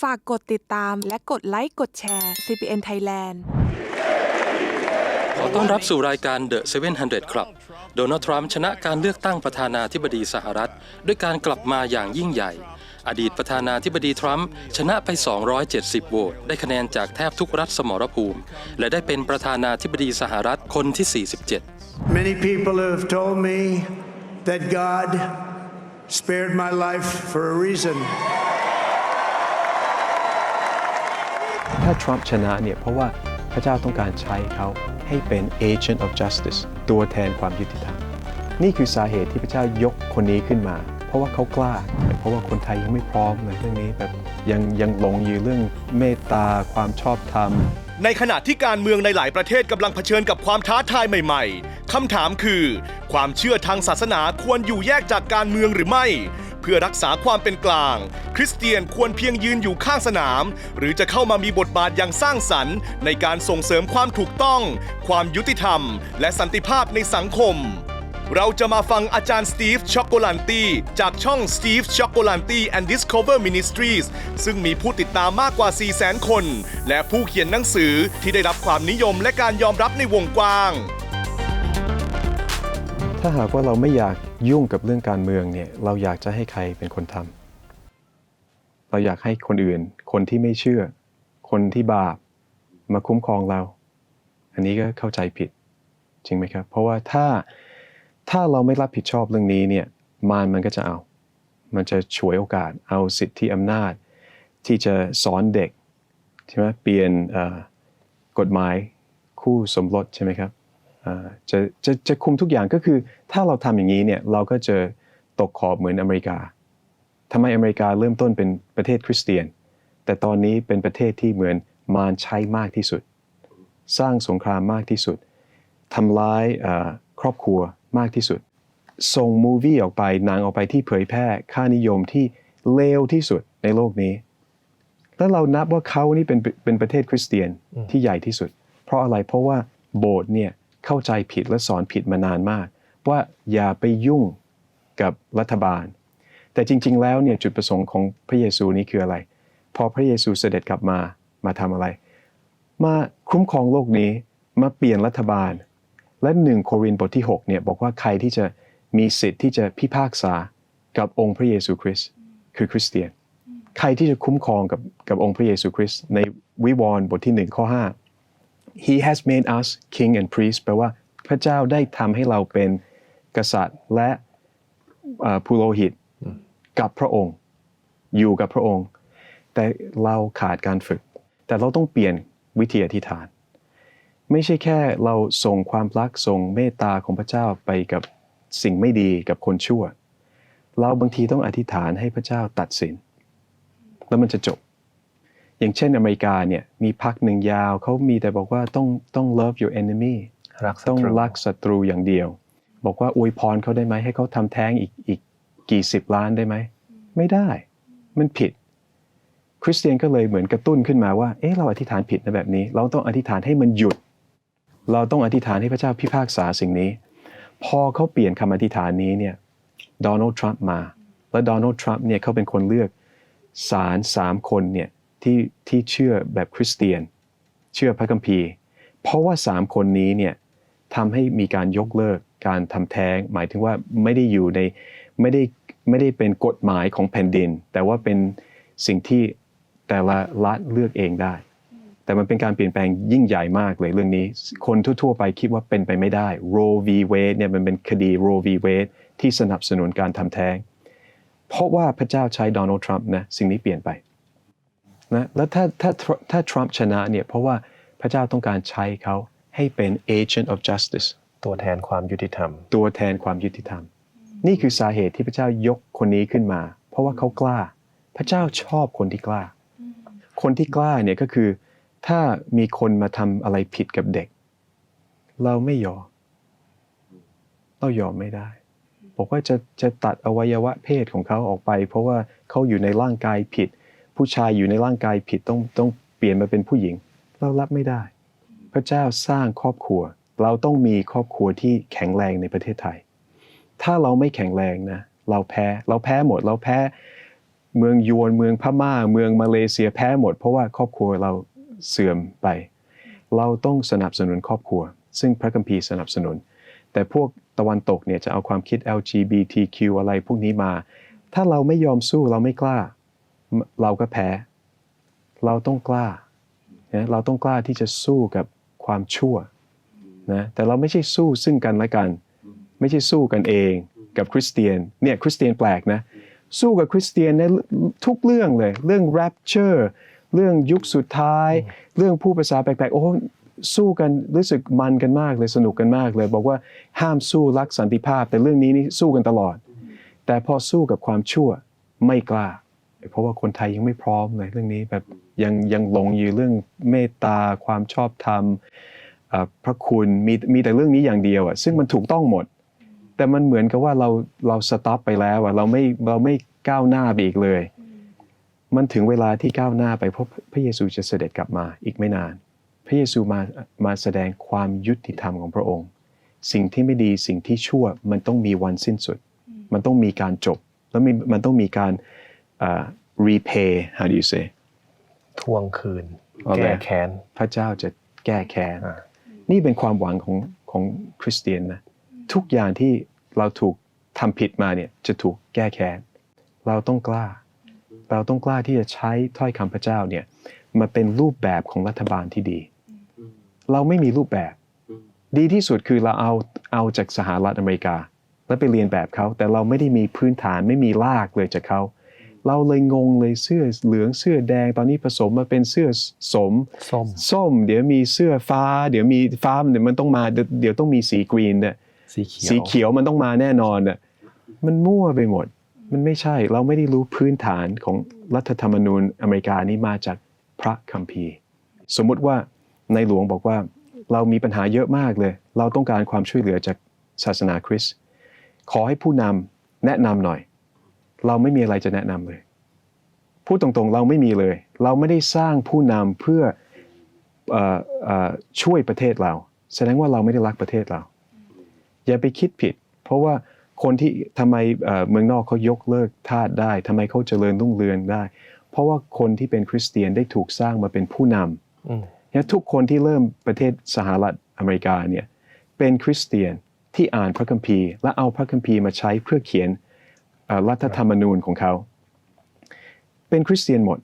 ฝากกดติดตามและกดไลค์กดแชร์ CPN Thailand ขอต้อนรับสู่รายการ The 700 Club โดนัลด์ทรัมป์ชนะการเลือกตั้งประธานาธิบดีสหรัฐ ด้วยการกลับมาอย่างยิ่งใหญ่ อดีตประธานาธิบดีทรัมป์ชนะไป 270 โหวตได้คะแนนจากแทบทุกรัฐสมรภูมิ และได้เป็นประธานาธิบดีสหรัฐคนที่ 47 Many people have told me that God spared my life for a reason. ถ้าทรัมป์ชนะเนี่ยเพราะว่าพระเจ้าต้องการใช้เขาให้เป็น agent of justice ตัวแทนความยุติธรรม นี่คือสาเหตุที่พระเจ้ายกคนนี้ขึ้นมา เพราะว่าเขากล้า เพราะว่าคนไทยยังไม่พร้อมเลยเรื่องนี้แบบยังยังหลงอยู่เรื่องเมตตาความชอบธรรม ในขณะที่การเมืองในหลายประเทศกำลังเผชิญกับความท้าทายใหม่ ๆคำถามคือ ความเชื่อทางศาสนาควรอยู่แยกจากการเมืองหรือไม่ พื่อรักษาความเป็นกลาง คริสเตียนควรเพียงยืนอยู่ข้างสนาม หรือจะเข้ามามีบทบาทอย่างสร้างสรรค์ ในการส่งเสริมความถูกต้อง ความยุติธรรม และสันติภาพในสังคมเราจะมาฟังอาจารย์สตีฟช็อกโกลันตีจากช่อง Steve c h o c o l a n t y and Discover Ministries ซึ่งมีผู้ติดตามมากกว่า 400,000 คน และผู้เขียนหนังสือที่ได้รับความนิยมและการยอมรับในวงกว้าง ถ้าหากว่าเราไม่อยาก ยุ่งกับเรื่องการเมืองเนี่ยเราอยากจะให้ใครเป็นคนทำเราอยากให้คนอื่น คนที่ไม่เชื่อ คนที่บาปมาคุ้มครองเรา อันนี้ก็เข้าใจผิดจริงไหมครับ เพราะว่าถ้าถ้าเราไม่รับผิดชอบเรื่องนี้เนี่ยมารมันก็จะเอา มันจะฉวยโอกาสเอาสิทธิอำนาจ ที่จะสอนเด็กใช่ไหมเปลี่ยนกฎหมายคู่สมรสใช่ไหมครับ จะจะจะคุมทุกอย่างก็คือ ถ้าเราทำอย่างนี้เนี่ยเราก็จะตกขอบเหมือนอเมริกาทำไมอเมริกาเริ่มต้นเป็นประเทศคริสเตียน แต่ตอนนี้เป็นประเทศที่เหมือนมารใช้มากที่สุด สร้างสงครามมากที่สุดทำร้ายครอบครัวมากที่สุด ส่งมูวี่ออกไปหนังออกไปที่เผยแพร่ค่านิยมที่เลวที่สุดในโลกนี้ แล้วเรานับว่าเขานี่เป็นเป็นประเทศคริสเตียนที่ใหญ่ที่สุด เพราะอะไรเพราะว่าโบสถ์เนี่ย เข้าใจผิดและสอนผิดมานานมาก ว่าอย่าไปยุ่งกับรัฐบาล แต่จริง ๆ แล้วเนี่ยจุดประสงค์ของพระเยซูนี่คืออะไร พอพระเยซูเสด็จกลับมามาทำอะไร มาคุ้มครองโลกนี้มาเปลี่ยนรัฐบาล และหนึ่งโครินธ์บทที่6เนี่ยบอกว่าใครที่จะมีสิทธิ์ที่จะพิพากษากับองค์พระเยซูคริสต์คือคริสเตียน ใครที่จะคุ้มครองกับกับองค์พระเยซูคริสต์ในวิวรณ์บทที่1ข้อ5 He has made us king and priest แปลว่าพระเจ้าได้ทำให้เราเป็นกษัตริย์และเอ่อผู้โลหิตกับพระองค์ อยู่กับพระองค์ แต่เราขาดการฝึก แต่เราต้องเปลี่ยนวิธีอธิษฐาน ไม่ใช่แค่เราส่งความรักส่งเมตตาของพระเจ้าไปกับสิ่งไม่ดีกับคนชั่ว เราบางทีต้องอธิษฐานให้พระเจ้าตัดสิน แล้วมันจะจบ อย่างเช่นอเมริกาเนี่ยมีพักหนึ่งยาวเขามีแต่บอกว่าต้องต้อง love your enemy รักศัตรูต้องรักศัตรูอย่างเดียว บอกว่าอวยพรเขาได้ไหมให้เขาทำแท้งอีกอีกกี่สิบล้านได้ไหมไม่ได้ มันผิด คริสเตียนก็เลยเหมือนกระตุ้นขึ้นมาว่าเอ๊ะเราอธิษฐานผิดนะแบบนี้ เราต้องอธิษฐานให้มันหยุด เราต้องอธิษฐานให้พระเจ้าพิพากษาสิ่งนี้ พอเขาเปลี่ยนคำอธิษฐานนี้เนี่ยโดนัลด์ทรัมป์มา และโดนัลด์ทรัมป์เนี่ยเขาเป็นคนเลือกสารสามคนเนี่ย ที่ที่เชื่อแบบคริสเตียน เชื่อพระคัมภีร์ เพราะว่าสามคนนี้เนี่ยทำให้มีการยกเลิกการทำแท้ง หมายถึงว่าไม่ได้อยู่ในไม่ได้ไม่ได้เป็นกฎหมายของแผ่นดิน แต่ว่าเป็นสิ่งที่แต่ละรัฐเลือกเองได้ แต่มันเป็นการเปลี่ยนแปลงยิ่งใหญ่มากเลยเรื่องนี้ คนทั่วๆไปคิดว่าเป็นไปไม่ได้ Roe v Wade เนี่ยมันเป็นคดี Roe v Wade ที่สนับสนุนการทำแท้ง เพราะว่าพระเจ้าใช้โดนัลด์ทรัมป์นะสิ่งนี้เปลี่ยนไป นะแล้วถ้าถ้าถ้าทรัมป์ชนะเนี่ยเพราะว่าพระเจ้าต้องการใช้เขาให้เป็น agent of justice ตัวแทนความยุติธรรม ตัวแทนความยุติธรรม นี่คือสาเหตุที่พระเจ้ายกคนนี้ขึ้นมา เพราะว่าเขากล้า พระเจ้าชอบคนที่กล้า คนที่กล้าเนี่ยก็คือ ถ้ามีคนมาทำอะไรผิดกับเด็ก เราไม่ยอมเรายอมไม่ได้บอกว่าจะจะตัดอวัยวะเพศของเขาออกไป เพราะว่าเขาอยู่ในร่างกายผิด ผู้ชายอยู่ในร่างกายผิดต้องต้องเปลี่ยนมาเป็นผู้หญิง เรารับไม่ได้ พระเจ้าสร้างครอบครัว เราต้องมีครอบครัวที่แข็งแรงในประเทศไทย ถ้าเราไม่แข็งแรงนะเราแพ้เราแพ้หมด เราแพ้เมืองยวนเมืองพม่า เมืองมาเลเซียแพ้หมด เพราะว่าครอบครัวเราเสื่อมไป เราต้องสนับสนุนครอบครัว ซึ่งพระคัมภีร์สนับสนุน แต่พวกตะวันตกเนี่ยจะเอาความคิด LGBTQ อะไรพวกนี้มา ถ้าเราไม่ยอมสู้เราไม่กล้า เราก็แพ้ เราต้องกล้านะเราต้องกล้าที่จะสู้กับความชั่วนะแต่เราไม่ใช่สู้ซึ่งกันและกัน ไม่ใช่สู้กันเองกับคริสเตียนเนี่ยคริสเตียนแปลกนะสู้กับคริสเตียนในทุกเรื่องเลย เรื่อง rapture เรื่องยุคสุดท้าย เรื่องผู้ภาษาแปลกๆโอ้สู้กันรู้สึกมันกันมากเลยสนุกกันมากเลย บอกว่าห้ามสู้รักสันติภาพ แต่เรื่องนี้นี่สู้กันตลอด แต่พอสู้กับความชั่วไม่กล้า เพราะว่าคนไทยยังไม่พร้อมเลยเรื่องนี้แบบยังยังหลงอยู่เรื่องเมตตาความชอบธรรมเอ่อพระคุณมีมีแต่เรื่องนี้อย่างเดียวอะซึ่งมันถูกต้องหมด แต่มันเหมือนกับว่าเราเราสต็อปไปแล้วอะเราไม่เราไม่ก้าวหน้าไปอีกเลย มันถึงเวลาที่ก้าวหน้าไปเพราะพระเยซูจะเสด็จกลับมาอีกไม่นาน พระเยซูมามาแสดงความยุติธรรมของพระองค์ สิ่งที่ไม่ดีสิ่งที่ชั่วมันต้องมีวันสิ้นสุด มันต้องมีการจบ แล้วมีมันต้องมีการ เอ่อ repay how do you say ทวงคืนเอาเลยแก้แค้น พระเจ้าจะแก้แค้นอ่านี่เป็นความหวังของของคริสเตียนนะ ทุกอย่างที่เราถูกทำผิดมาเนี่ยจะถูกแก้แค้น เราต้องกล้า เราต้องกล้าที่จะใช้ถ้อยคำพระเจ้าเนี่ยมาเป็นรูปแบบของรัฐบาลที่ดี เราไม่มีรูปแบบ ดีที่สุดคือเราเอาเอาจากสหรัฐอเมริกา แล้วไปเรียนแบบเขา แต่เราไม่ได้มีพื้นฐานไม่มีรากเลยจากเขา เราเลยงงเลยเสื้อเหลืองเสื้อแดงตอนนี้ผสมมาเป็นเสื้อสมส้มส้ม เดี๋ยวมีเสื้อฟ้า เดี๋ยวมีฟ้าเดี๋ยวมันต้องมาเดี๋ยวเดี๋ยวต้องมีสีกรีนเนี่ยสีเขียวสีเขียวมันต้องมาแน่นอนน่ะมันมั่วไปหมด มันไม่ใช่เราไม่ได้รู้พื้นฐานของรัฐธรรมนูญอเมริกานี้มาจากพระคัมภีร์ สมมุติว่าในหลวงบอกว่าเรามีปัญหาเยอะมากเลย เราต้องการความช่วยเหลือจากศาสนาคริสต์ขอให้ผู้นำแนะนำหน่อย เราไม่มีอะไรจะแนะนำเลย พูดตรงๆเราไม่มีเลย เราไม่ได้สร้างผู้นำเพื่อเอ่อเอ่อช่วยประเทศเรา แสดงว่าเราไม่ได้รักประเทศเรา อย่าไปคิดผิด เพราะว่าคนที่ทำไมเอ่อเมืองนอกเขายกเลิกทาสได้ทำไมเขาเจริญรุ่งเรืองได้ เพราะว่าคนที่เป็นคริสเตียนได้ถูกสร้างมาเป็นผู้นำอืมเนี่ยทุกคนที่เริ่มประเทศสหรัฐอเมริกาเนี่ยเป็นคริสเตียนที่อ่านพระคัมภีร์ และเอาพระคัมภีร์มาใช้เพื่อเขียนเอ่อ รัฐธรรมนูญของเขา เป็นคริสเตียนหมด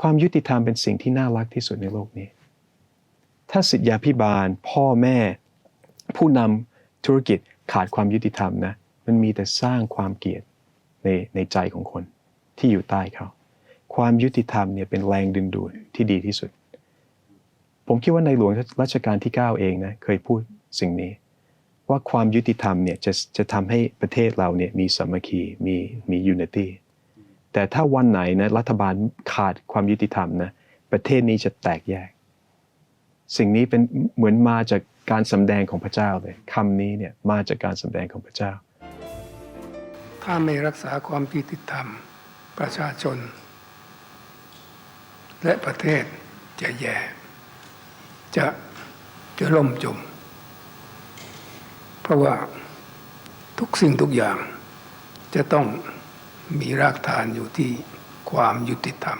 ความยุติธรรมเป็นสิ่งที่น่ารักที่สุดในโลกนี้ ถ้าสิทธยาพิบาล พ่อแม่ ผู้นำธุรกิจขาดความยุติธรรมนะ มันมีแต่สร้างความเกลียดในในใจของคนที่อยู่ใต้เขา ความยุติธรรมเนี่ยเป็นแรงดึงดูดที่ดีที่สุด ผมคิดว่าในหลวงรัชกาลที่ 9 เองนะเคยพูดสิ่งนี้ ว่าความยุติธรรมเนี่ยจะจะทำให้ประเทศเราเนี่ยมีสามัคคีมีมี unity แต่ถ้าวันไหนนะรัฐบาลขาดความยุติธรรมนะประเทศนี้จะแตกแยก สิ่งนี้เป็นเหมือนมาจากการสำแดงของพระเจ้าเลยคำนี้เนี่ยมาจากการสำแดงของพระเจ้า ถ้าไม่รักษาความยุติธรรมประชาชน และประเทศจะแย่ จะจะล่มจม เพราะว่าทุกสิ่งทุกอย่างจะต้องมีรากฐานอยู่ที่ความยุติธรรม